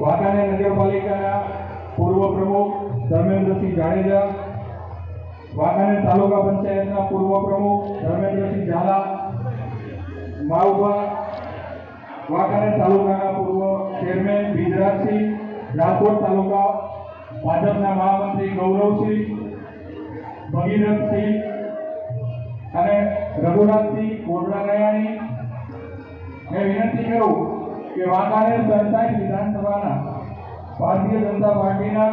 વાંકાનેર નગરપાલિકાના પૂર્વ પ્રમુખ ધર્મેન્દ્રસિંહ જાડેજા, વાંકાનેર તાલુકા પંચાયતના પૂર્વ પ્રમુખ ધર્મેન્દ્રસિંહ ઝાલા માઉબા વાંકાનેર તાલુકાના પૂર્વ ચેરમેન બિજરાજસિંહ રાજકોટ તાલુકા ભાજપના મહામંત્રી ગૌરવસિંહ, ભગીરથસિંહ અને રઘુનાથસિંહ કોટડા નયાણી મેં વિનંતી કરું કે વાંકાનેર જનતા વિધાનસભાના ભારતીય જનતા પાર્ટીના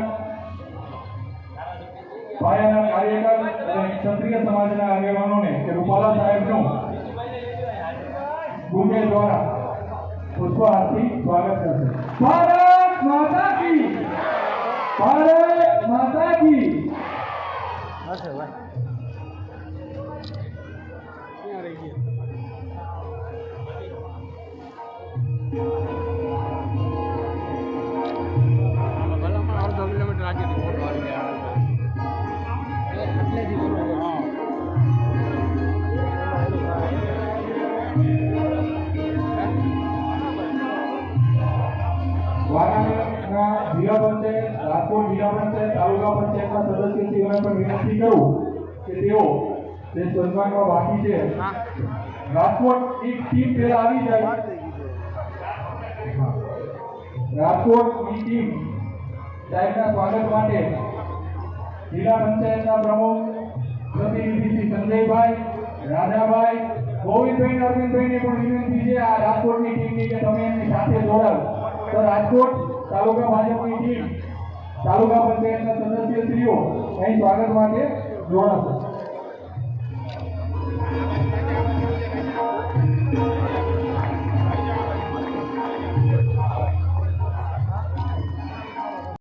પાયાના કાર્યકર અને ક્ષત્રિય સમાજના આગેવાનોને કે રૂપાલા સાહેબનું ગુમે દ્વારા પુષ્પહારથી સ્વાગત કરશે. ભારત માતા કી! ભારત માતા કી! વારાણસીના જિલ્લા રાજકોટ જિલ્લા તાલુકા પંચાયતના સદસ્યશ્રીઓને પણ વિનંતી કરું કે તેઓ જે સન્માનમાં બાકી છે. રાજકોટ એક ટીમ પહેલા આવી જાય. રાજકોટની ટીમ સાહેબના સ્વાગત માટે જિલ્લા પંચાયતના પ્રમુખ પ્રતિનિધિ સંજયભાઈ રાજાભાઈ, ગોવિંદભાઈ અરવિંદભાઈને પણ વિનંતી છે આ રાજકોટની ટીમની કે તમે એમની સાથે જોડાવ. તો રાજકોટ તાલુકા ભાજપની ટીમ, તાલુકા પંચાયતના સદસ્યશ્રીઓ, અહીં સ્વાગત માટે જોડાશે.